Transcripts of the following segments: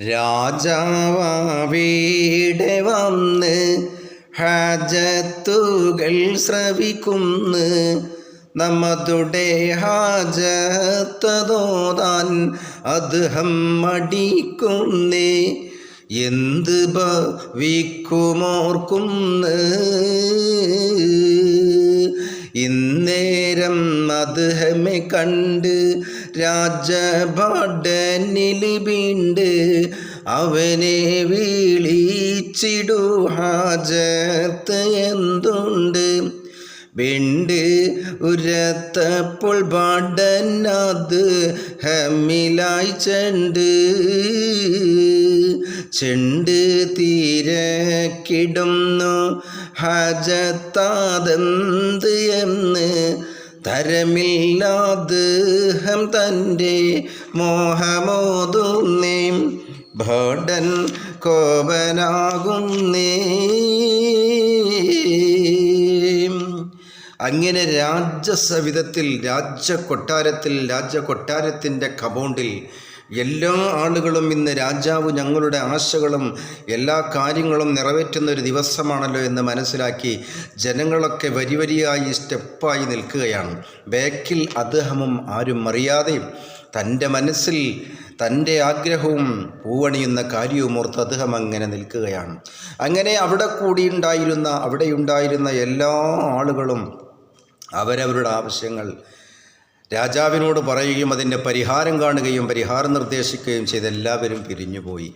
രാജാവാവിടെ വന്ന് ഹാജത്തുകൾ ശ്രവിക്കുന്ന്. നമ്മതുടെ ഹാജത്തതോതാൻ അദ്ദേഹം മടിക്കുന്നേ. എന്ത് ഭവിക്കുമോർക്കുന്ന്? ഇന്നേരം അദ്ദേഹമെ കണ്ട് രാജഭടനിൽ വീണ്ട് അവനെ വിളിച്ചിടു ഹാജത്ത് എന്തുണ്ട്? വെണ്ട് ഉരത്തപ്പോൾ ഭടനത് ഹമ്മിലായി ചെണ്ട്. ചെണ്ട് തീരക്കിടുന്നു ഹജത്താതെന്ത് എന്ന് തരമില്ലാത് ഹം തന്റെ മോഹമോതുന്നേ ഭടൻ കോപനാകുന്നേ. അങ്ങനെ രാജസവിധത്തിൽ രാജ്യ രാജകൊട്ടാരത്തിന്റെ കബോണ്ടിൽ എല്ലാ ആളുകളും ഇന്ന് രാജാവ് ഞങ്ങളുടെ ആശകളും എല്ലാ കാര്യങ്ങളും നിറവേറ്റുന്ന ഒരു ദിവസമാണല്ലോ എന്ന് മനസ്സിലാക്കി ജനങ്ങളൊക്കെ വരി വരിയായി സ്റ്റെപ്പായി നിൽക്കുകയാണ്. ബാക്കിൽ അദ്ദേഹമും ആരും അറിയാതെയും തന്റെ മനസ്സിൽ തന്റെ ആഗ്രഹവും പൂവണിയുന്ന കാര്യവും ഓർത്ത് അദ്ദേഹം അങ്ങനെ നിൽക്കുകയാണ്. അങ്ങനെ അവിടെ കൂടിയുണ്ടായിരുന്ന അവിടെയുണ്ടായിരുന്ന എല്ലാ ആളുകളും അവരവരുടെ ആവശ്യങ്ങൾ രാജാവിനോട് പറയുകയും അതിന്റെ പരിഹാരം കാണുകയും പരിഹാരം നിർദ്ദേശിക്കുകയും ചെയ്ത് എല്ലാവരും പിരിഞ്ഞുപോയി.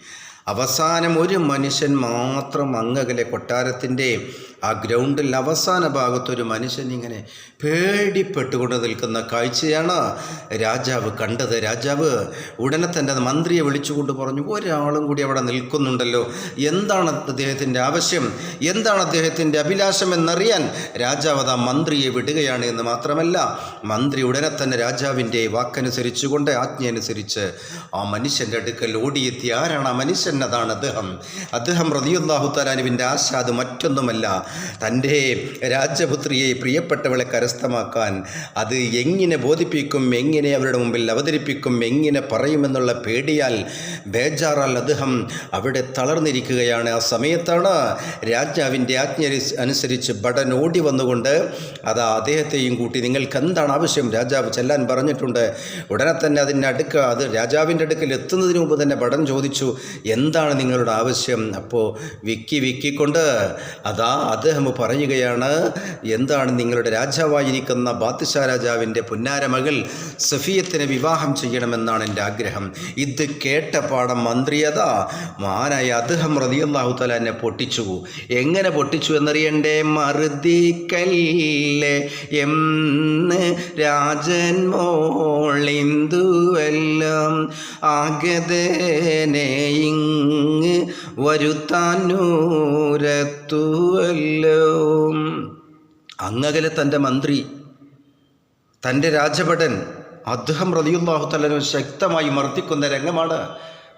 അവസാനം ഒരു മനുഷ്യൻ മാത്രം അങ്ങകലെ കൊട്ടാരത്തിന്റെ ആ ഗ്രൗണ്ടിൽ അവസാന ഭാഗത്തൊരു മനുഷ്യൻ ഇങ്ങനെ പേടിപ്പെട്ടുകൊണ്ട് നിൽക്കുന്ന കാഴ്ചയാണ് രാജാവ് കണ്ടത്. രാജാവ് ഉടനെ തന്നെ മന്ത്രിയെ വിളിച്ചുകൊണ്ട് പറഞ്ഞു ഒരാളും കൂടി അവിടെ നിൽക്കുന്നുണ്ടല്ലോ. എന്താണ് അദ്ദേഹത്തിന്റെ ആവശ്യം? എന്താണ് അദ്ദേഹത്തിന്റെ അഭിലാഷം എന്നറിയാൻ രാജാവ് അത് മന്ത്രിയെ വിടുകയാണ് എന്ന് മാത്രമല്ല മന്ത്രി ഉടനെ തന്നെ രാജാവിന്റെ വാക്കനുസരിച്ചുകൊണ്ട് ആജ്ഞയനുസരിച്ച് ആ മനുഷ്യന്റെ അടുക്കൽ ഓടിയെത്തി. ആരാണ് ആ മനുഷ്യൻ? അതാണ് അദ്ദേഹം. അദ്ദേഹം റതിയുല്ലാഹു തലാനുവിന്റെ ആശ അത് മറ്റൊന്നുമല്ല തന്റെ രാജപുത്രിയെ പ്രിയപ്പെട്ടവളെ കരസ്ഥമാക്കാൻ അത് എങ്ങനെ ബോധിപ്പിക്കും എങ്ങനെ അവരുടെ മുമ്പിൽ അവതരിപ്പിക്കും എങ്ങനെ പറയുമെന്നുള്ള പേടിയാൽ ബേജാറാൽ അദ്ദേഹം അവിടെ തളർന്നിരിക്കുകയാണ്. ആ സമയത്താണ് രാജാവിന്റെ ആജ്ഞ അനുസരിച്ച് ഭടൻ ഓടി വന്നുകൊണ്ട് അതാ അദ്ദേഹത്തെയും കൂട്ടി നിങ്ങൾക്ക് എന്താണ് ആവശ്യം? രാജാവ് ചെല്ലാൻ പറഞ്ഞിട്ടുണ്ട്. ഉടനെ തന്നെ അതിന്റെ അടുക്ക അത് രാജാവിന്റെ അടുക്കൽ എത്തുന്നതിന് മുമ്പ് തന്നെ ഭടൻ ചോദിച്ചു എന്താണ് നിങ്ങളുടെ ആവശ്യം? അപ്പോൾ വിക്കി വിക്കിക്കൊണ്ട് അതാ അദ്ദേഹം പറയുകയാണ് എന്താണ് നിങ്ങളുടെ രാജാവായിരിക്കുന്ന ബാദ്ഷാ രാജാവിന്റെ പുന്നാര മകൾ സഫിയത്തിനെ വിവാഹം ചെയ്യണമെന്നാണ് എന്റെ ആഗ്രഹം. ഇത് കേട്ട പാഠം മന്ത്രിയത മാനായ അദ്ദേഹം റതിയല്ലാഹു എന്നെ പൊട്ടിച്ചു. എങ്ങനെ പൊട്ടിച്ചു എന്നറിയണ്ടേ? മറുതിക്കല്ലേ എന്ന് രാജൻ മോളിന്തുവെല്ലാം ആഗതനെ ഇങ് വരുത്താനൂരത്തുവല്ലോ അങ്ങകലെ തന്റെ മന്ത്രി തന്റെ രാജഭടൻ അദ്ദേഹം റതിയുള്ളാഹു തലനും ശക്തമായി മർദ്ദിക്കുന്ന രംഗമാണ്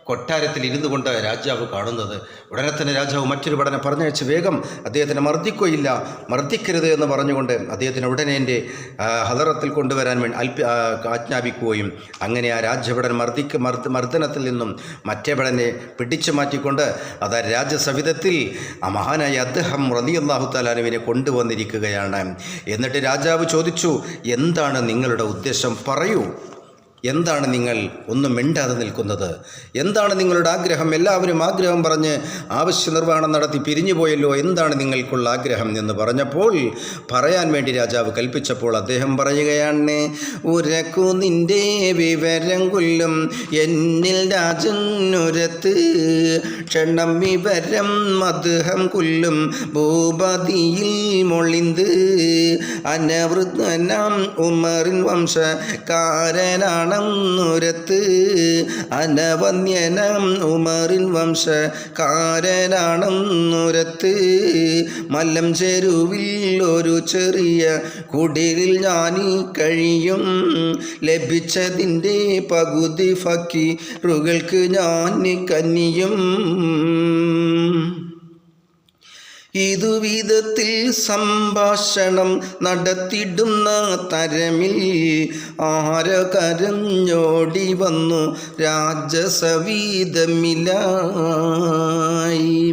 കൊട്ടാരത്തിൽ ഇരുന്നു കൊണ്ട് രാജാവ് കാണുന്നത്. ഉടനെ തന്നെ രാജാവ് മറ്റൊരു പഠനം പറഞ്ഞയച്ച് വേഗം അദ്ദേഹത്തിനെ മർദ്ദിക്കുകയില്ല. മർദ്ദിക്കരുത് എന്ന് പറഞ്ഞുകൊണ്ട് അദ്ദേഹത്തിന് ഉടനെ എന്റെ ഹലറത്തിൽ കൊണ്ടുവരാൻ വേണ്ടി അൽപ്പ ആജ്ഞാപിക്കുകയും അങ്ങനെ ആ രാജഭടൻ മർദ്ദിക്ക് മർദ്ദ മർദ്ദനത്തിൽ നിന്നും മറ്റേ ഭടനെ പിടിച്ചു മാറ്റിക്കൊണ്ട് അത് രാജസവിധത്തിൽ ആ മഹാനായ അദ്ദേഹം റലിയല്ലാഹു താലാനുവിനെ കൊണ്ടുവന്നിരിക്കുകയാണ്. എന്നിട്ട് രാജാവ് ചോദിച്ചു എന്താണ് നിങ്ങളുടെ ഉദ്ദേശം? പറയൂ. എന്താണ് നിങ്ങൾ ഒന്നും മിണ്ടാതെ നിൽക്കുന്നത്? എന്താണ് നിങ്ങളുടെ ആഗ്രഹം? എല്ലാവരും ആഗ്രഹം പറഞ്ഞ് ആവശ്യ നിർവഹണം നടത്തി പിരിഞ്ഞു പോയല്ലോ. എന്താണ് നിങ്ങൾക്കുള്ള ആഗ്രഹം എന്ന് പറഞ്ഞപ്പോൾ പറയാൻ വേണ്ടി രാജാവ് കൽപ്പിച്ചപ്പോൾ അദ്ദേഹം പറയുകയാണ് ഉരക്കു നിന്റെ വിവരം കൊല്ലും. എന്നിൽ രാജനുരത്ത് ക്ഷണം വിവരം മധുഹം കൊല്ലും. ഭൂപതിയിൽ മൊളിന്ത് അനവൃതനാം ഉമറിൻ വംശകാരനാണ് നുരത്ത് അനവന്യനം ഉമറിൻ വംശകാരനാണെന്നുരത്ത് മല്ലം ചെരുവിൽ ഒരു ചെറിയ കുടിലിൽ ഞാനീ കഴിയും. ലഭിച്ചതിന്റെ പകുതി ഫക്കീറുകൾക്ക് ഞാൻ കന്നിയും. ഇതുവിധത്തിൽ സംഭാഷണം നടത്തിടുന്ന തരമിൽ ആര കരഞ്ഞോടി വന്നു രാജസവീതമിലായി.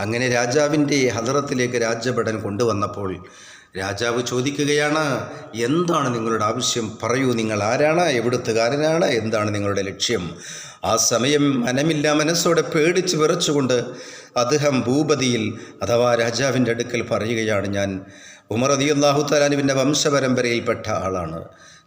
അങ്ങനെ രാജാവിന്റെ ഹദറത്തിലേക്ക് രാജഭടൻ കൊണ്ടുവന്നപ്പോൾ രാജാവ് ചോദിക്കുകയാണ് എന്താണ് നിങ്ങളുടെ ആവശ്യം? പറയൂ നിങ്ങൾ ആരാണ്? എവിടുത്തുകാരനാണ്? എന്താണ് നിങ്ങളുടെ ലക്ഷ്യം? ആ സമയം മനമില്ല മനസ്സോടെ പേടിച്ച് വിറച്ചുകൊണ്ട് അദ്ദേഹം ഭൂപതിയിൽ അഥവാ രാജാവിന്റെ അടുക്കൽ പറയുകയാണ് ഞാൻ ഉമർ അതി അള്ളാഹു തലാനുവിന്റെ വംശപരമ്പരയിൽപ്പെട്ട ആളാണ്.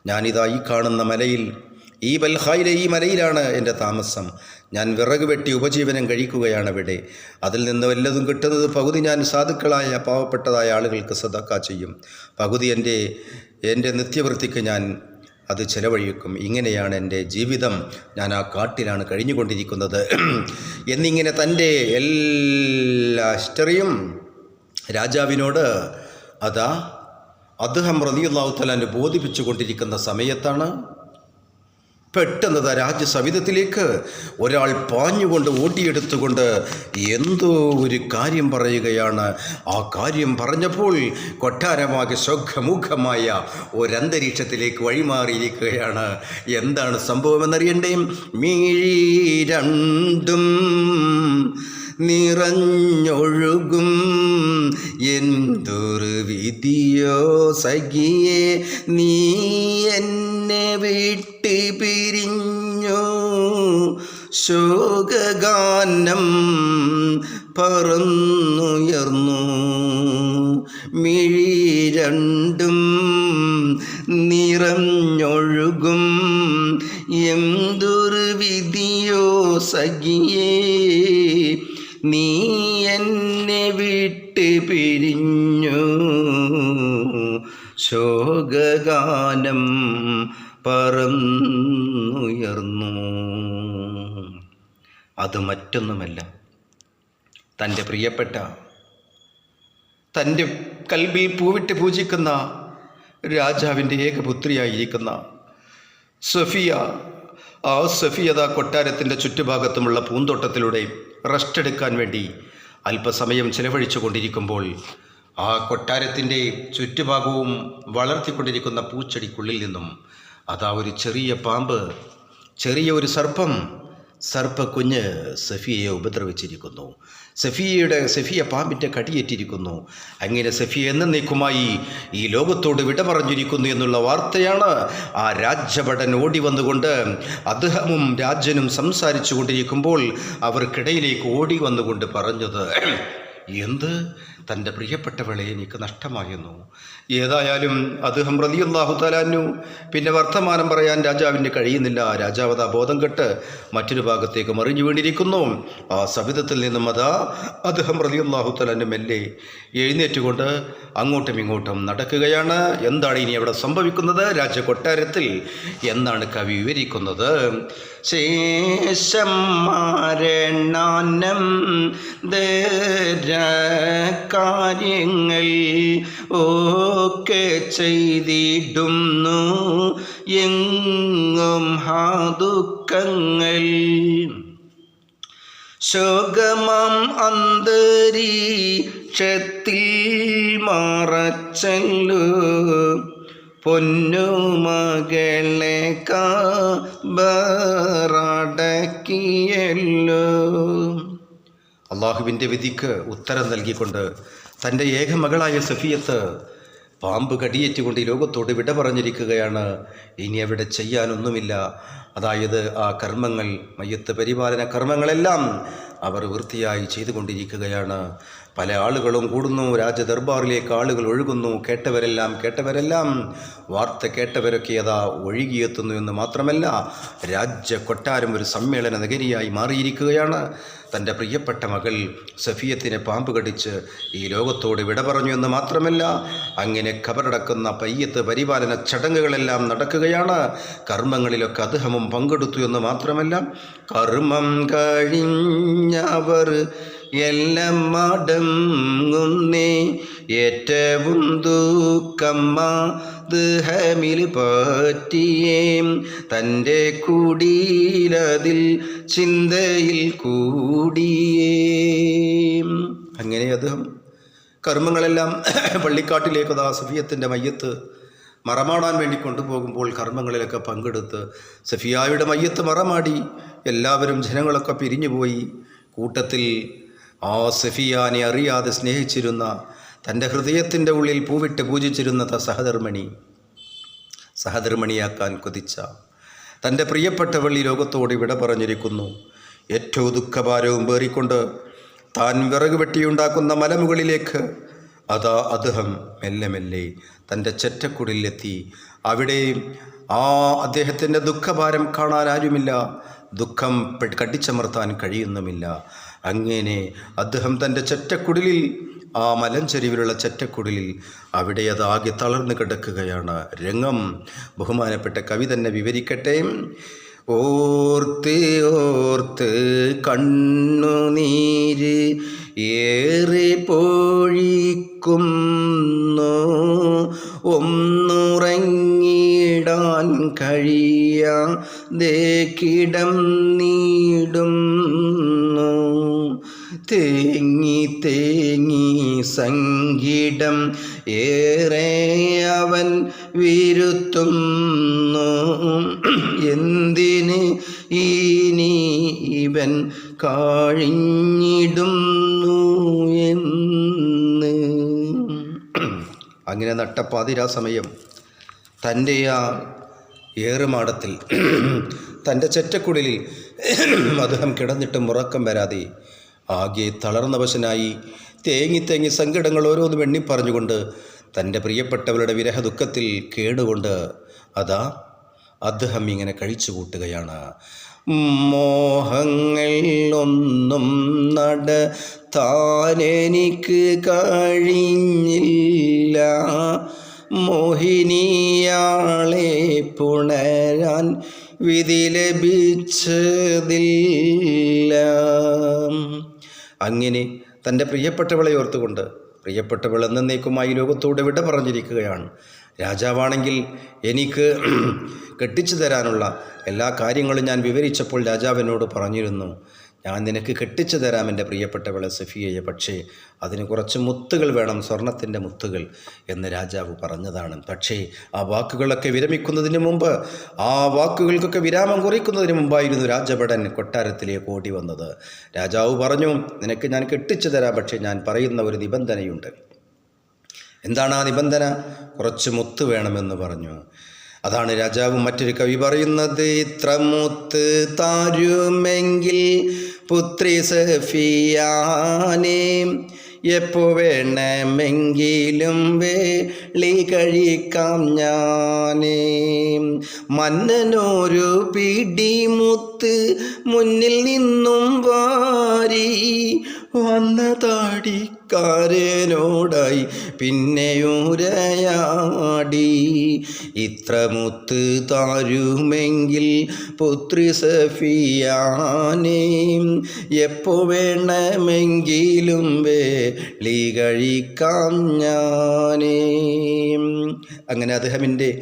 ഞാനിതാ ഈ കാണുന്ന മലയിൽ ഈ ബൽഹായിലെ ഈ മലയിലാണ് എന്റെ താമസം. ഞാൻ വിറക് വെട്ടി ഉപജീവനം കഴിക്കുകയാണ് ഇവിടെ. അതിൽ നിന്ന് വല്ലതും കിട്ടുന്നത് പകുതി ഞാൻ സാധുക്കളായ പാവപ്പെട്ടതായ ആളുകൾക്ക് സദക്ക ചെയ്യും. പകുതി എന്റെ എന്റെ നിത്യവൃത്തിക്ക് ഞാൻ അത് ചെലവഴിക്കും. ഇങ്ങനെയാണ് എന്റെ ജീവിതം. ഞാൻ ആ കാട്ടിലാണ് കഴിഞ്ഞുകൊണ്ടിരിക്കുന്നത്. എന്നിങ്ങനെ തന്റെ എല്ലാ ഹിസ്റ്ററിയും രാജാവിനോട് അതാ അദ്ദേഹം റതിയുള്ള തലാന്റെ ബോധിപ്പിച്ചു കൊണ്ടിരിക്കുന്ന സമയത്താണ് പെട്ടെന്ന് രാജ്യസവിധത്തിലേക്ക് ഒരാൾ പാഞ്ഞുകൊണ്ട് ഓടിയെടുത്തുകൊണ്ട് എന്തോ ഒരു കാര്യം പറയുകയാണ്. ആ കാര്യം പറഞ്ഞപ്പോൾ കൊട്ടാരമാകെ സ്വഖമുഖമായ ഒരന്തരീക്ഷത്തിലേക്ക് വഴിമാറിയിരിക്കുകയാണ്. എന്താണ് സംഭവമെന്നറിയണ്ടേ? മീഴി രണ്ടും നിറഞ്ഞൊഴുകും. എന്തൊരു വിധിയോ സഖിയെ നീ എന്നെ വിട്ട് പിരിഞ്ഞു ശോകഗാനം പറന്നുയർന്നു. മിഴി രണ്ടും നിറഞ്ഞൊഴുകും. എന്തൊരു വിധിയോ സഖിയേ മറ്റൊന്നുമല്ല. തന്റെ പ്രിയപ്പെട്ട തന്റെ കൽബിൽ പൂവിട്ട് പൂജിക്കുന്ന രാജാവിന്റെ ഏകപുത്രിയായിരിക്കുന്ന സഫിയ ആ സഫിയത കൊട്ടാരത്തിന്റെ ചുറ്റുഭാഗത്തുമുള്ള പൂന്തോട്ടത്തിലൂടെ റെസ്റ്റ് എടുക്കാൻ വേണ്ടി അല്പസമയം ചിലവഴിച്ചു കൊണ്ടിരിക്കുമ്പോൾ ആ കൊട്ടാരത്തിന്റെ ചുറ്റുഭാഗവും വളർത്തിക്കൊണ്ടിരിക്കുന്ന പൂച്ചെടിക്കുള്ളിൽ നിന്നും അതാ ഒരു ചെറിയ പാമ്പ് ചെറിയ ഒരു സർപ്പം സർപ്പക്കുഞ്ഞ് സഫിയയെ ഉപദ്രവിച്ചിരിക്കുന്നു. സഫിയയുടെ സഫിയ പാമ്പിന്റെ കടിയേറ്റിരിക്കുന്നു. അങ്ങനെ സഫിയ എന്ന എന്നേക്കുമായി ഈ ലോകത്തോട് വിട പറഞ്ഞിരിക്കുന്നു എന്നുള്ള വാർത്തയാണ് ആ രാജഭടൻ ഓടി വന്നുകൊണ്ട് അദ്ദേഹവും രാജനും സംസാരിച്ചു കൊണ്ടിരിക്കുമ്പോൾ അവർക്കിടയിലേക്ക് ഓടി വന്നുകൊണ്ട് പറഞ്ഞത് എന്ത്? തന്റെ പ്രിയപ്പെട്ടവളെ എനിക്ക് നഷ്ടമായിരുന്നു ഏതായാലും അദ്ദേഹം റതിയുള്ളാഹു തലാന്നു പിന്നെ വർത്തമാനം പറയാൻ രാജാവിന് കഴിയുന്നില്ല. രാജാവത ബോധം കെട്ട് മറ്റൊരു ഭാഗത്തേക്ക് മറിഞ്ഞു വീണിരിക്കുന്നു. ആ സവിധത്തിൽ നിന്നും അതാ അദ്ദേഹം റതിയുള്ളാഹു തലാന്നു മെല്ലെ എഴുന്നേറ്റുകൊണ്ട് അങ്ങോട്ടും ഇങ്ങോട്ടും നടക്കുകയാണ്. എന്താണ് ഇനി അവിടെ സംഭവിക്കുന്നത്? രാജകൊട്ടാരത്തിൽ എന്നാണ് കവി വിവരിക്കുന്നത്? ശേഷം മാരണാനം കാര്യങ്ങൾ ഒക്കെ ചെയ്തിടുന്നു. എങ്ങും ഹാദുക്കങ്ങൾ ശോകമം അന്തരീക്ഷത്തിൽ മറച്ചല്ലു. പൊന്നു പൊന്നുമകളെ കാബറടക്കിയല്ലോ അള്ളാഹുവിന്റെ വിധിക്ക് ഉത്തരം നൽകിക്കൊണ്ട് തന്റെ ഏക മകളായ സഫിയത്ത് പാമ്പ് കടിയേറ്റുകൊണ്ട് ഈ ലോകത്തോട് വിട പറഞ്ഞിരിക്കുകയാണ്. ഇനി അവിടെ ചെയ്യാനൊന്നുമില്ല. അതായത് ആ കർമ്മങ്ങൾ മയ്യത്ത് പരിപാലന കർമ്മങ്ങളെല്ലാം അവർ വൃത്തിയായി ചെയ്തുകൊണ്ടിരിക്കുകയാണ്. പല ആളുകളും കൂടുന്നു രാജദർബാറിലേക്ക് ആളുകൾ ഒഴുകുന്നു. കേട്ടവരെല്ലാം കേട്ടവരെല്ലാം വാർത്ത കേട്ടവരൊക്കെ അതാ ഒഴുകിയെത്തുന്നു എന്ന് മാത്രമല്ല രാജ്യ കൊട്ടാരം ഒരു സമ്മേളന നഗരിയായി മാറിയിരിക്കുകയാണ്. തന്റെ പ്രിയപ്പെട്ട മകൾ സഫിയത്തിനെ പാമ്പ് കടിച്ച് ഈ ലോകത്തോട് വിട പറഞ്ഞു എന്ന് മാത്രമല്ല അങ്ങനെ ഖബറടക്കുന്ന പയ്യത്ത് പരിപാലന ചടങ്ങുകളെല്ലാം നടക്കുകയാണ്. കർമ്മങ്ങളിലൊക്കെ അദ്ദേഹവും പങ്കെടുത്തു എന്ന് മാത്രമല്ല കർമ്മം കഴിഞ്ഞവർ എല്ലാം മടങ്ങുന്നേ. ഏറ്റവും ദുഃഖമ്മ ദഹമിൽ പറ്റിയേ. തന്റെ കുടിയിലതിൽ ചിന്തയിൽ കൂടിയേ. അങ്ങനെ അദ്ദേഹം കർമ്മങ്ങളെല്ലാം പള്ളിക്കാട്ടിലേക്ക് ദാ സഫിയത്തിന്റെ മയ്യത്ത് മറമാടാൻ വേണ്ടി കൊണ്ടുപോകുമ്പോൾ കർമ്മങ്ങളിലൊക്കെ പങ്കെടുത്ത് സഫിയായുടെ മയ്യത്ത് മറമാടി എല്ലാവരും ജനങ്ങളൊക്കെ പിരിഞ്ഞുപോയി. കൂട്ടത്തിൽ ആ സഫിയാനെ അറിയാതെ സ്നേഹിച്ചിരുന്ന തന്റെ ഹൃദയത്തിന്റെ ഉള്ളിൽ പൂവിട്ട് പൂജിച്ചിരുന്ന സഹധർമ്മിണി സഹധർമ്മിണിയാക്കാൻ കൊതിച്ച തന്റെ പ്രിയപ്പെട്ടവൾ ഈ ലോകത്തോട് വിട പറഞ്ഞിരിക്കുന്നു. ഏറ്റവും ദുഃഖഭാരവും പേറിക്കൊണ്ട് താൻ വിറക് വെട്ടിയുണ്ടാക്കുന്ന മലമുകളിലേക്ക് അതാ അദ്ദേഹം മെല്ലെ മെല്ലെ തന്റെ ചെറ്റക്കുടിലെത്തി. അവിടെ ആ അദ്ദേഹത്തിന്റെ ദുഃഖഭാരം കാണാൻ ആരുമില്ല. ദുഃഖം കടിച്ചമർത്താൻ കഴിയുന്നുമില്ല. അങ്ങനെ അദ്ദേഹം തന്റെ ചെറ്റക്കുടിലിൽ ആ മലഞ്ചെരിവിലുള്ള ചെറ്റക്കുടലിൽ അവിടെ അതാകെ തളർന്നു കിടക്കുകയാണ്. രംഗം ബഹുമാനപ്പെട്ട കവി തന്നെ വിവരിക്കട്ടെ. ഓർത്ത് ഓർത്ത് കണ്ണുനീര് ഏറെ പൊഴിക്കുന്നു. ഒന്നുറങ്ങിയിടാൻ കഴിയാതെ കിടം നീടുന്നു തേങ്ങി തേങ്ങി സംഗീതം ഏറെ അവൻ വിരുത്തുന്നു. എന്തിന് ഇനി ഇവൻ കാഴിഞ്ഞിടുന്നു എന്ന്? അങ്ങനെ നട്ടപ്പാതിരാ സമയം. തന്റെ ആ ഏറുമാടത്തിൽ തന്റെ ചെറ്റക്കുടലിൽ അദ്ദേഹം കിടന്നിട്ടും ഉറക്കം വരാതെ ആകെ തളർന്നവശനായി തേങ്ങി തേങ്ങി സങ്കടങ്ങൾ ഓരോന്നും എണ്ണിപ്പറഞ്ഞുകൊണ്ട് തന്റെ പ്രിയപ്പെട്ടവരുടെ വിരഹ ദുഃഖത്തിൽ കേടുകൊണ്ട് അതാ അദ്ദേഹം ഇങ്ങനെ കഴിച്ചു കൂട്ടുകയാണ്. മോഹങ്ങൾ ഒന്നും നട താനെനിക്ക് കഴിഞ്ഞില്ല. മോഹിനിയാളെ പുണരാൻ വിധി ലഭിച്ചതില്ല. അങ്ങനെ തന്റെ പ്രിയപ്പെട്ടവളെ ഓർത്തുകൊണ്ട് പ്രിയപ്പെട്ടവൾ എന്നേക്കുമായി ലോകത്തോട് വിട പറഞ്ഞിരിക്കുകയാണ്. രാജാവാണെങ്കിൽ എനിക്ക് കെട്ടിച്ചു തരാനുള്ള എല്ലാ കാര്യങ്ങളും ഞാൻ വിവരിച്ചപ്പോൾ രാജാവിനോട് പറഞ്ഞിരുന്നു. ഞാൻ നിനക്ക് കെട്ടിച്ചു തരാം എന്റെ പ്രിയപ്പെട്ടവളെ സഫിയയെ പക്ഷേ അതിന് കുറച്ച് മുത്തുകൾ വേണം സ്വർണത്തിന്റെ മുത്തുകൾ എന്ന് രാജാവ് പറഞ്ഞതാണ്. പക്ഷേ ആ വാക്കുകളൊക്കെ വിരമിക്കുന്നതിന് മുമ്പ് ആ വാക്കുകൾക്കൊക്കെ വിരാമം കുറിക്കുന്നതിന് മുമ്പായിരുന്നു രാജഭടൻ കൊട്ടാരത്തിലേക്ക് ഓടി വന്നത്. രാജാവ് പറഞ്ഞു നിനക്ക് ഞാൻ കെട്ടിച്ചു തരാം പക്ഷേ ഞാൻ പറയുന്ന ഒരു നിബന്ധനയുണ്ട്. എന്താണ് ആ നിബന്ധന? കുറച്ച് മുത്ത് വേണമെന്ന് പറഞ്ഞു. അതാണ് രാജാവ് മറ്റൊരു കവി പറയുന്നത് ഇത്ര മുത്ത് താരുമെങ്കിൽ പുത്രി സഫിയാനേ എപ്പോ വേണമെങ്കിലും വേളി കഴിക്കാം ഞാനേ. മന്നനൊരു പിടിമുത്ത് മുന്നിൽ നിന്നും വാരി വന്ന താടിക്കാരനോടായി പിന്നെയുരയാടി. ഇത്ര മുത്ത് താരുമെങ്കിൽ പുത്രി സഫിയാനേ. എപ്പോ വേണമെങ്കിലും വേളി കഴിക്കാം ഞാനേ. അങ്ങനെ അദ്ദേഹമിന്റെ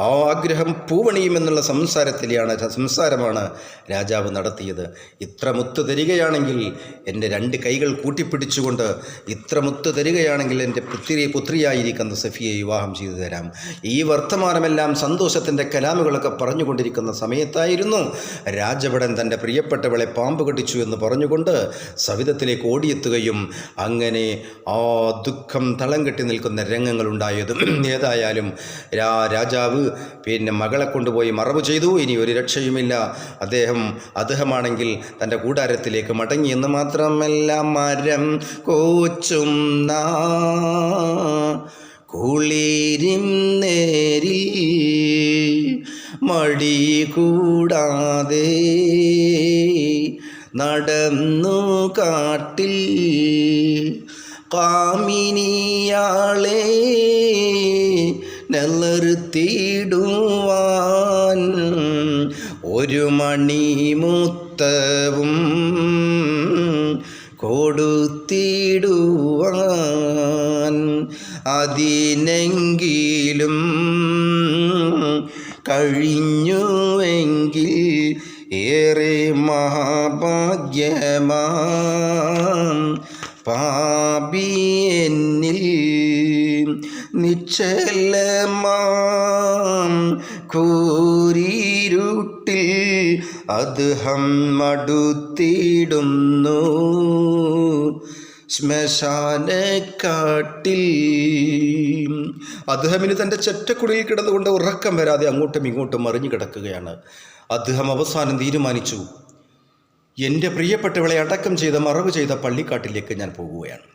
ആ ആഗ്രഹം പൂവണിയുമെന്നുള്ള സംസാരത്തിലെയാണ് സംസാരമാണ് രാജാവ് നടത്തിയത്. ഇത്ര മുത്ത് തരികയാണെങ്കിൽ എന്റെ രണ്ട് കൈകൾ കൂട്ടിപ്പിടിച്ചുകൊണ്ട് ഇത്ര മുത്ത് തരികയാണെങ്കിൽ എന്റെ പുത്രി പുത്രിയായിരിക്കുന്ന സഫിയെ വിവാഹം ചെയ്തു തരാം. ഈ വർത്തമാനമെല്ലാം സന്തോഷത്തിന്റെ കലാമുകളൊക്കെ പറഞ്ഞുകൊണ്ടിരിക്കുന്ന സമയത്തായിരുന്നു രാജഭടൻ തന്റെ പ്രിയപ്പെട്ടവളെ പാമ്പ് കടിച്ചു എന്ന് പറഞ്ഞുകൊണ്ട് സവിധത്തിലേക്ക് ഓടിയെത്തുകയും അങ്ങനെ ആ ദുഃഖം തളം കെട്ടി നിൽക്കുന്ന രംഗങ്ങളുണ്ടായതും. ഏതായാലും രാജാവ് പിന്നെ മകളെ കൊണ്ടുപോയി മറവ് ചെയ്തു. ഇനി ഒരു രക്ഷയുമില്ല. അദ്ദേഹം അദ്ദേഹമാണെങ്കിൽ തന്റെ കൂടാരത്തിലേക്ക് മടങ്ങി എന്ന് മാത്രമല്ല മരം കോച്ചും കുളിരും മടി കൂടാതെ നടന്നു കാട്ടിൽ. കാമിനിയാളെ അതിനെങ്കിലും കഴിഞ്ഞുവെങ്കിൽ ഏറെ മഹാഭാഗ്യമാം പാപി എന്നിൽ നിശ്ചലമാം കൂരിരുട്ടിൽ അദ്ദേഹം മടുത്തിടുന്നു. ശ്മശാനക്കാട്ടിൽ അദ്ദേഹമിന് തന്റെ ചെറ്റക്കുടിയിൽ കിടന്നുകൊണ്ട് ഉറക്കം വരാതെ അങ്ങോട്ടും ഇങ്ങോട്ടും മറിഞ്ഞു കിടക്കുകയാണ്. അദ്ദേഹം അവസാനം തീരുമാനിച്ചു എന്റെ പ്രിയപ്പെട്ടവളെ അടക്കം ചെയ്ത മറവ് ചെയ്ത പള്ളിക്കാട്ടിലേക്ക് ഞാൻ പോകുകയാണ്.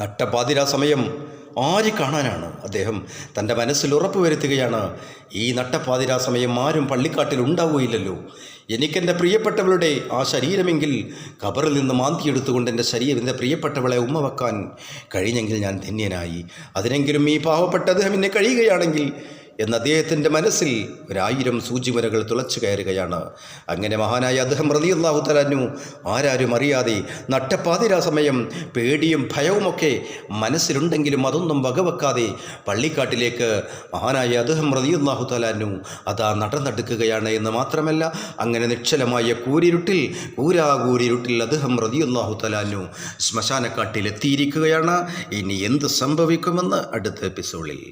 നട്ടപാതിരാ സമയം ആര് കാണാനാണ്? അദ്ദേഹം തന്റെ മനസ്സിൽ ഉറപ്പ് വരുത്തുകയാണ് ഈ നട്ടപ്പാതിരാ സമയം ആരും പള്ളിക്കാട്ടിൽ ഉണ്ടാവുകയില്ലല്ലോ. എനിക്കെന്റെ പ്രിയപ്പെട്ടവളുടെ ആ ശരീരമെങ്കിൽ കബറിൽ നിന്ന് മാന്തിയെടുത്തുകൊണ്ട് എന്റെ ശരീരം എന്റെ പ്രിയപ്പെട്ടവളെ ഉമ്മ വെക്കാൻ കഴിഞ്ഞെങ്കിൽ ഞാൻ ധന്യനായി. അതിനെങ്കിലും ഈ പാവപ്പെട്ട അദ്ദേഹം എന്നെ കഴിയുകയാണെങ്കിൽ എന്ന് അദ്ദേഹത്തിന്റെ മനസ്സിൽ ഒരായിരം സൂചിമരകൾ തുളച്ചു കയറുകയാണ്. അങ്ങനെ മഹാനായ അദ്ദേഹം റതിയല്ലാഹു തലാനു ആരാരും അറിയാതെ നട്ടപ്പാതിരാ സമയം പേടിയും ഭയവുമൊക്കെ മനസ്സിലുണ്ടെങ്കിലും അതൊന്നും വകവെക്കാതെ പള്ളിക്കാട്ടിലേക്ക് മഹാനായ അദ്ദേഹം റതിയല്ലാഹു തലാനു അതാ നടന്നെടുക്കുകയാണ് എന്ന് മാത്രമല്ല അങ്ങനെ നിശ്ചലമായ കൂരിരുട്ടിൽ കൂരാകൂരിരുട്ടിൽ അദ്ദേഹം റതിയല്ലാഹു തലാനു ശ്മശാനക്കാട്ടിൽ എത്തിയിരിക്കുകയാണ് ഇനി എന്ത് സംഭവിക്കുമെന്ന് അടുത്ത എപ്പിസോഡിൽ.